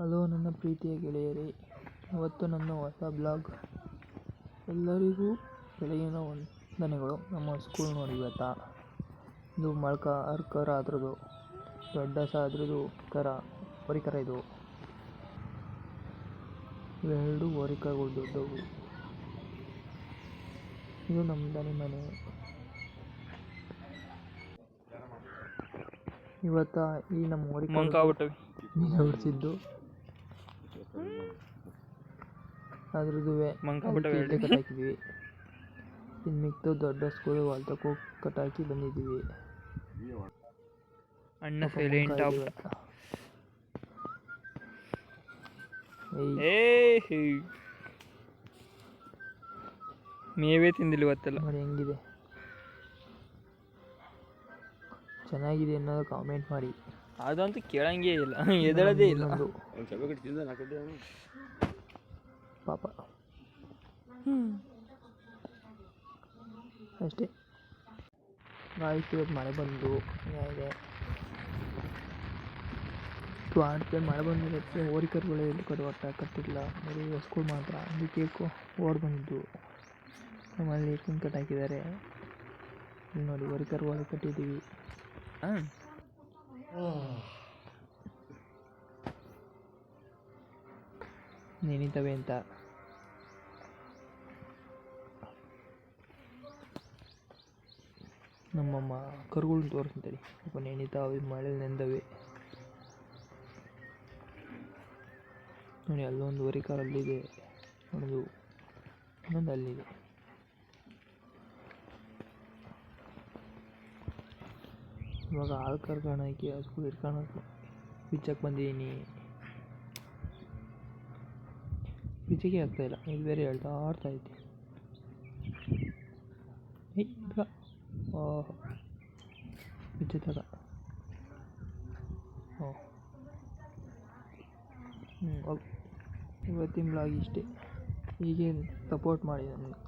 Hello ನನ್ನ ಪ್ರೀತಿಯ ಗೆಳೆಯರೇ ಇವತ್ತು ನನ್ನ ಹೊಸ ಬ್ಲಾಗ್. ಎಲ್ಲರಿಗೂ ಬೆಳಗಿನ ವಂದನೆಗಳು. ನಮ್ಮ ಸ್ಕೂಲ್ ನೋಡಿ ಇವತ್ತ? ಇದು ಮಳ್ಕ ಅರ್ಕರ ಅದ್ರದ್ದು ದೊಡ್ಡ ಸಹ ಅದ್ರದ್ದು ಕರ ಪರಿಕರ ಇದು. ಇವೆರಡು ಹೊರಿಕಗಳು ದೊಡ್ಡವು. ಇದು ನಮ್ಮ ದನಿ ಮನೆ. ಇವತ್ತ ಈ ನಮ್ಮ ಹೊರಿಕೆ ಮೀನು ಹೊಡ್ಸಿದ್ದು ಅದ್ರದ್ದು. ಕಟ್ಟಾಕಿದ್ವಿ ಇನ್ನು ಮಿಕ್ತು ದೊಡ್ಡ ಸ್ಕೂಲ್ ಹೊಲ್ತಕ್ಕೂ ಕಟ್ಟಾಕಿ ಬಂದಿದ್ದೀವಿ. ಅಣ್ಣ ಸೈಲೆಂಟ್ ಮೇವೇ ತಿಂದಿಲ್ಲ ಇವತ್ತೆಲ್ಲ. ನೋಡಿ ಹೆಂಗಿದೆ. ಚೆನ್ನಾಗಿದೆ ಅನ್ನೋದು ಕಾಮೆಂಟ್ ಮಾಡಿ. ಅದಂತೂ ಕೇಳಂಗೇ ಇಲ್ಲ. ಎದಳದೇ ಇಲ್ಲ. ಪಾಪ. ಅಷ್ಟೇ. ಆಯ್ತು ಇವತ್ತು ಮಳೆ ಬಂದು ಇದೆ. ಆಡ್ತೆ ಮಳೆ ಬಂದಿರುತ್ತೆ ಹೋರಿಕರುಗಳು ಎಲ್ಲಿ ಕಟ್ಟುವಟ್ಟ ಕಟ್ಟಿಲ್ಲ. ಬರೀ ಹೊಸ್ಗಳು ಮಾತ್ರ. ಅದಕ್ಕೆ ಕೊ- ಓಡ್ ಬಂದಿದ್ದು. ನಮ್ಮಲ್ಲಿ ಕಟ್ ಕಟ್ಟಾಕಿದ್ದಾರೆ ನೋಡಿ ನೋಡಿ ಹೋರಿಕರುಗಳು ಕಟ್ಟಿದ್ದೀವಿ. ಹಾಂ ನೆನಿತವೆ ಅಂತ ನಮ್ಮಮ್ಮ ಕರುಗಳನ್ನ ತೋರಿಸ್ತಾರೆ ಸ್ವಲ್ಪ ನೆನೀತಾವೆ ಮಳೆ ನೆಂದವೆ ನೋಡಿ ಅಲ್ಲೊಂದು ವರಿ ಕಾರ್ ಅಲ್ಲಿದೆ ಒಂದು ಇನ್ನೊಂದು ಅಲ್ಲಿದೆ ಇವಾಗ ಹಾಲು ಕರ್ಕೊಳಕ್ಕೆ ಹಸ್ಗಳು ಇಟ್ಕೊಳಕ್ಕೆ ಬಿಚ್ಚಕ್ಕೆ ಬಂದಿದ್ದೀನಿ ಬಿಚ್ಚಕ್ಕೆ ಆಗ್ತಾಯಿಲ್ಲ ಇದು ಬೇರೆ ಹೇಳ್ತಾ ಆಡ್ತಾ ಬೇಗ. ಓಹ್. ಬಿಚ್ಚ ತಗ ಓ ಹ್ಞೂ ಓಕೆ ಇವತ್ತಿನ ಬ್ಲಾಗ್ ಇಷ್ಟೇ. ಹೀಗೆ ಸಪೋರ್ಟ್ ಮಾಡಿ ನನಗೆ